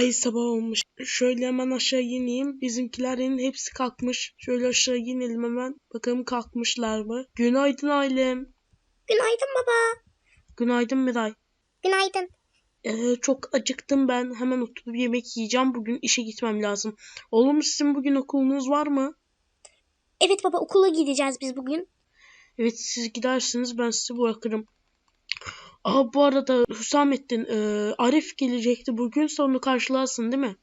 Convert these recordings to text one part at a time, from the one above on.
Ay sabah olmuş. Şöyle hemen aşağı ineyim. Bizimkilerin hepsi kalkmış. Şöyle aşağı inelim hemen. Bakalım kalkmışlar mı? Günaydın ailem. Günaydın baba. Günaydın Miray. Günaydın. Ee, çok acıktım ben. Hemen oturup yemek yiyeceğim. Bugün işe gitmem lazım. Oğlum sizin bugün okulunuz var mı? Evet baba okula gideceğiz biz bugün. Evet siz gidersiniz ben sizi bırakırım. Aa bu arada Hüsamettin e, Arif gelecekti bugün sonra karşılarsın değil mi?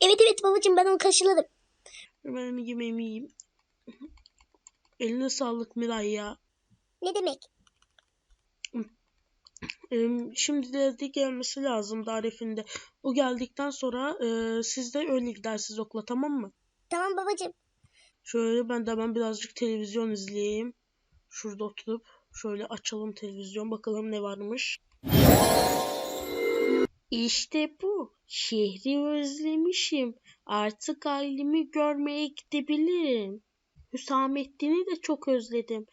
Evet evet babacığım ben onu karşıladım. Ben yemeğimi yiyeyim. Eline sağlık Miray ya. Ne demek? Ee, Şimdi de gelmesi lazım Arif'in de. O geldikten sonra e, siz de öyle gidersiniz okula tamam mı? Tamam babacığım. Şöyle ben de hemen birazcık televizyon izleyeyim. Şurada oturup şöyle açalım televizyon bakalım ne varmış. İşte bu. Şehri özlemişim. Artık ailemi görmeye gidebilirim. Hüsamettin'i de çok özledim.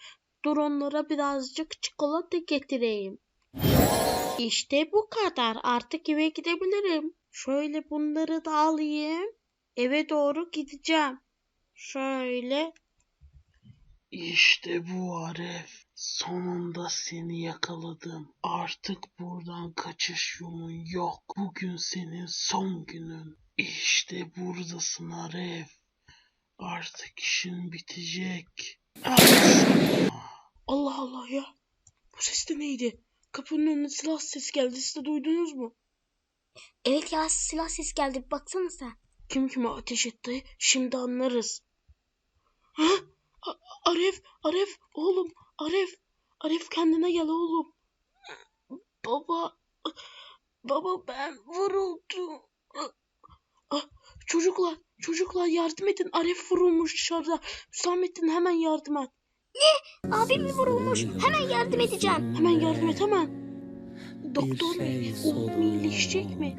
Dur onlara birazcık çikolata getireyim. İşte bu kadar. Artık eve gidebilirim. Şöyle bunları da alayım. Eve doğru gideceğim. Şöyle. İşte bu Arif. Sonunda seni yakaladım. Artık buradan kaçış yolun yok. Bugün senin son günün. İşte buradasın Arif. Artık işin bitecek. Allah Allah ya. Bu ses de neydi? Kapının önüne silah sesi geldi. Siz de duydunuz mu? Evet ya silah ses geldi baksana sen. Kim kime ateş etti? Şimdi anlarız. Ha? A- Arif, Arif, oğlum, Arif. Arif kendine gel oğlum. Baba, baba ben vuruldum. Ah, çocuklar, çocuklar yardım edin. Arif vurulmuş dışarıda. Hüsamettin hemen yardım et. Abim mi vurulmuş? Hemen yardım edeceğim. Hemen yardım et hemen. Doktor bey, oğlum iyileşecek mi?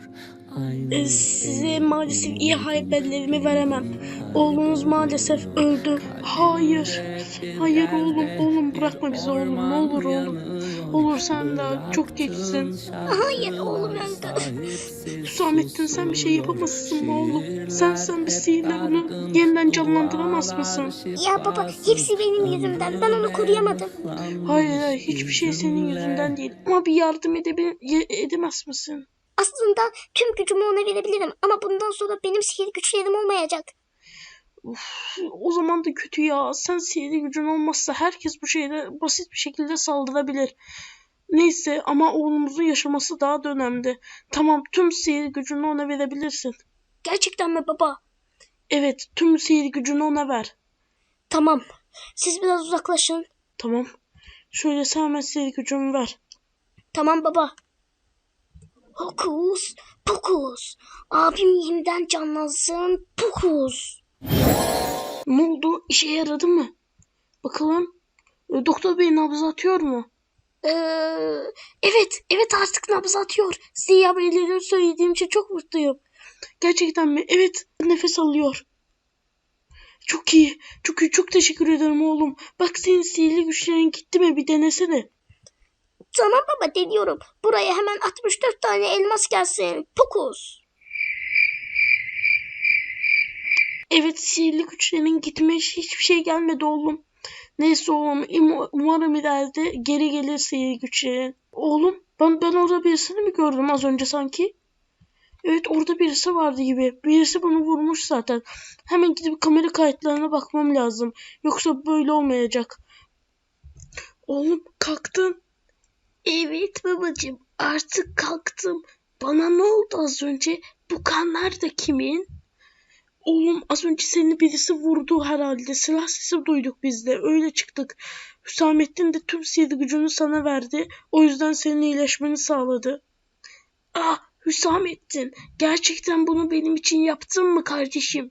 Ee, size maalesef iyi haberlerimi veremem. Oğlunuz maalesef öldü. Hayır. Hayır oğlum, oğlum bırakma bizi oğlum. Ne olur oğlum. Olur sen de çok geçsin. Hayır oğlum öldü. Hüsamettin sen bir şey yapamazsın oğlum. Sen sen bir sihirle bunu yeniden canlandıramaz mısın? Ya baba hepsi benim yüzümden. Ben onu koruyamadım. Hayır hayır hiçbir şey senin yüzünden değil. Ama bir yardım edebil edemez misin? Aslında tüm gücümü ona verebilirim ama bundan sonra benim sihir güçlerim olmayacak. Uf, o zaman da kötü ya. Sen sihirli gücün olmazsa herkes bu şeyde basit bir şekilde saldırabilir. Neyse ama oğlumuzun yaşaması daha da önemli. Tamam tüm sihir gücünü ona verebilirsin. Gerçekten mi baba? Evet tüm sihir gücünü ona ver. Tamam. Siz biraz uzaklaşın. Tamam. Şöyle sen hemen sihir gücümü ver. Tamam baba. Hokus pokus. Abim yeniden canlansın pokus. Ne oldu? İşe yaradı mı? Bakalım. E, Doktor bey nabız atıyor mu? Ee, evet, evet artık nabız atıyor. Size haberleri söylediğim için çok mutluyum. Gerçekten mi? Evet. Nefes alıyor. Çok iyi. Çok iyi. Çok teşekkür ederim oğlum. Bak senin sihirli güçlerin gitti mi? Bir denesene. Tamam baba deniyorum. Buraya hemen 64 tane elmas gelsin. Pokus. Evet sihirli güçlerin gitmiş. Hiçbir şey gelmedi oğlum. Neyse oğlum. Umarım ileride geri gelir sihirli güçlerin. Oğlum ben, ben orada birisini mi gördüm az önce sanki? Evet orada birisi vardı gibi. Birisi bunu vurmuş zaten. Hemen gidip kamera kayıtlarına bakmam lazım. Yoksa böyle olmayacak. Oğlum kalktın. Evet babacığım artık kalktım. Bana ne oldu az önce? Bu kanlar da kimin? Oğlum az önce seni birisi vurdu herhalde. Silah sesi duyduk biz de. Öyle çıktık. Hüsamettin de tüm sihir gücünü sana verdi. O yüzden senin iyileşmeni sağladı. Ah Hüsamettin. Gerçekten bunu benim için yaptın mı kardeşim?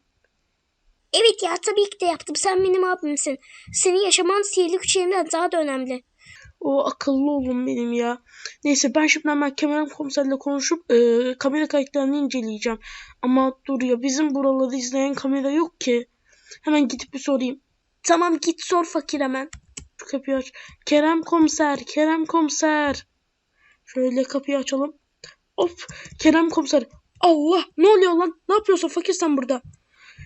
Evet ya tabii ki de yaptım. Sen benim abimsin. Senin yaşaman sihirli güçlerinden daha da önemli. O akıllı oğlum benim ya. Neyse ben şimdi hemen Kemal komiserle konuşup e, kamera kayıtlarını inceleyeceğim. Ama dur ya bizim buraları izleyen kamera yok ki. Hemen gidip bir sorayım. Tamam git sor fakir hemen. Şu kapıyı aç. Kerem komiser, Kerem komiser. Şöyle kapıyı açalım. Of Kerem komiser. Allah ne oluyor lan? Ne yapıyorsun fakir sen burada?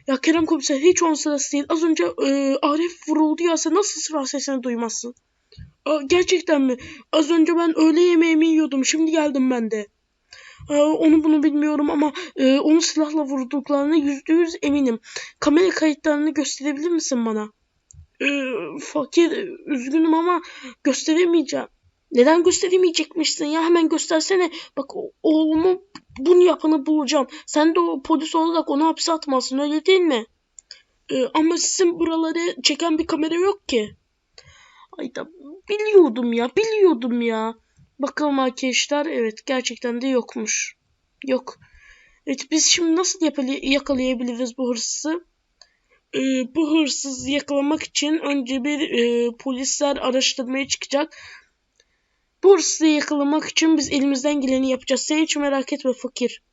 Ya Kerem komiser hiç onun sırası değil. Az önce e, Arif vuruldu ya sen nasıl silah sesini duymazsın? Gerçekten mi? Az önce ben öğle yemeğimi yiyordum. Şimdi geldim ben de. Onu bunu bilmiyorum ama e, onu silahla vurduklarına yüzde yüz eminim. Kamera kayıtlarını gösterebilir misin bana? E, fakir üzgünüm ama gösteremeyeceğim. Neden gösteremeyecekmişsin ya? Hemen göstersene. Bak oğlumu bunu yapanı bulacağım. Sen de o polis olarak onu hapse atmazsın öyle değil mi? Ee, ama sizin buraları çeken bir kamera yok ki. Ayda biliyordum ya biliyordum ya. Bakalım arkadaşlar evet gerçekten de yokmuş. Yok. Evet biz şimdi nasıl yakalayabiliriz bu hırsızı? Ee, bu hırsızı yakalamak için önce bir e, polisler araştırmaya çıkacak. Bu hırsızı yakalamak için biz elimizden geleni yapacağız. Sen hiç merak etme fakir.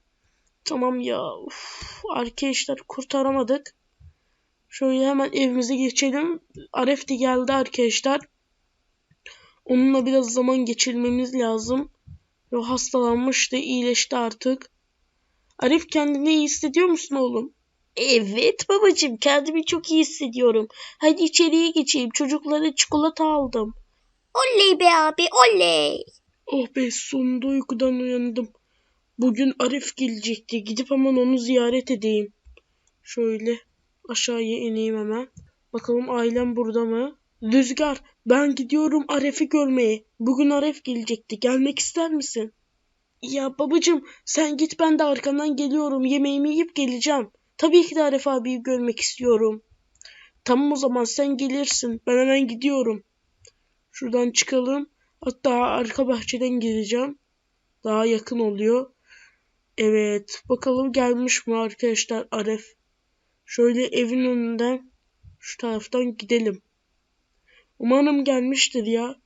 Tamam ya. Uf, arkadaşlar kurtaramadık. Şöyle hemen evimize geçelim. Aref de geldi arkadaşlar. Onunla biraz zaman geçirmemiz lazım. O hastalanmıştı, iyileşti artık. Arif kendini iyi hissediyor musun oğlum? Evet babacığım kendimi çok iyi hissediyorum. Hadi içeriye geçeyim. Çocuklara çikolata aldım. Oley be abi oley. Oh be sonunda uykudan uyandım. Bugün Arif gelecekti. Gidip hemen onu ziyaret edeyim. Şöyle aşağıya ineyim hemen. Bakalım ailem burada mı? Rüzgar ben gidiyorum Arif'i görmeye. Bugün Arif gelecekti. Gelmek ister misin? Ya babacığım sen git ben de arkandan geliyorum. Yemeğimi yiyip geleceğim. Tabii ki de Arif abiyi görmek istiyorum. Tamam o zaman sen gelirsin. Ben hemen gidiyorum. Şuradan çıkalım. Hatta arka bahçeden gireceğim. Daha yakın oluyor. Evet. Bakalım gelmiş mi arkadaşlar Aref. Şöyle evin önünden şu taraftan gidelim. Umarım gelmiştir ya.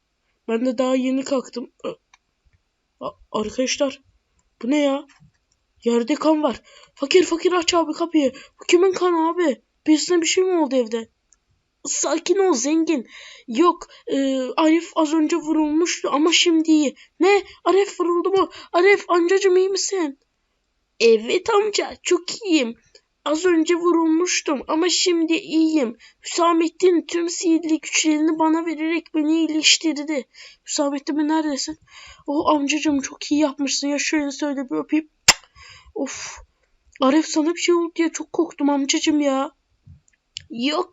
Ben de daha yeni kalktım. Arkadaşlar bu ne ya? Yerde kan var. Fakir fakir aç abi kapıyı. Bu kimin kanı abi? Birisine bir şey mi oldu evde? Sakin ol zengin. Yok e, Arif az önce vurulmuştu ama şimdi iyi. Ne? Arif vuruldu mu? Arif amcacım iyi misin? Evet amca çok iyiyim. Az önce vurulmuştum ama şimdi iyiyim. Hüsamettin tüm sihirli güçlerini bana vererek beni iyileştirdi. Hüsamettin mi neredesin? Oh amcacım çok iyi yapmışsın ya şöyle söyle bir öpeyim. Of. Arif sana bir şey oldu diye çok korktum amcacım ya. Yok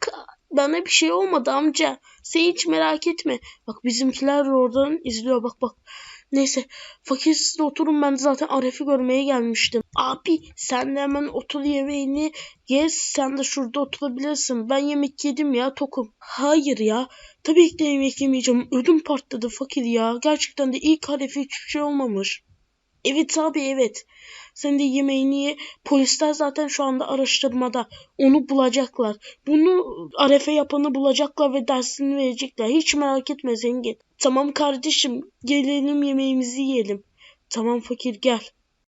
bana bir şey olmadı amca. Sen hiç merak etme. Bak bizimkiler oradan izliyor bak bak. Neyse fakir siz oturun ben zaten Arif'i görmeye gelmiştim. Abi sen de hemen otur yemeğini ye sen de şurada oturabilirsin. Ben yemek yedim ya tokum. Hayır ya tabii ki de yemek yemeyeceğim. Ödüm patladı fakir ya. Gerçekten de ilk Arif'e hiçbir şey olmamış. Evet abi evet. Sen de yemeğini ye. Polisler zaten şu anda araştırmada. Onu bulacaklar. Bunu Arefe yapanı bulacaklar ve dersini verecekler. Hiç merak etme zengin. Tamam kardeşim. Gelelim yemeğimizi yiyelim. Tamam fakir gel.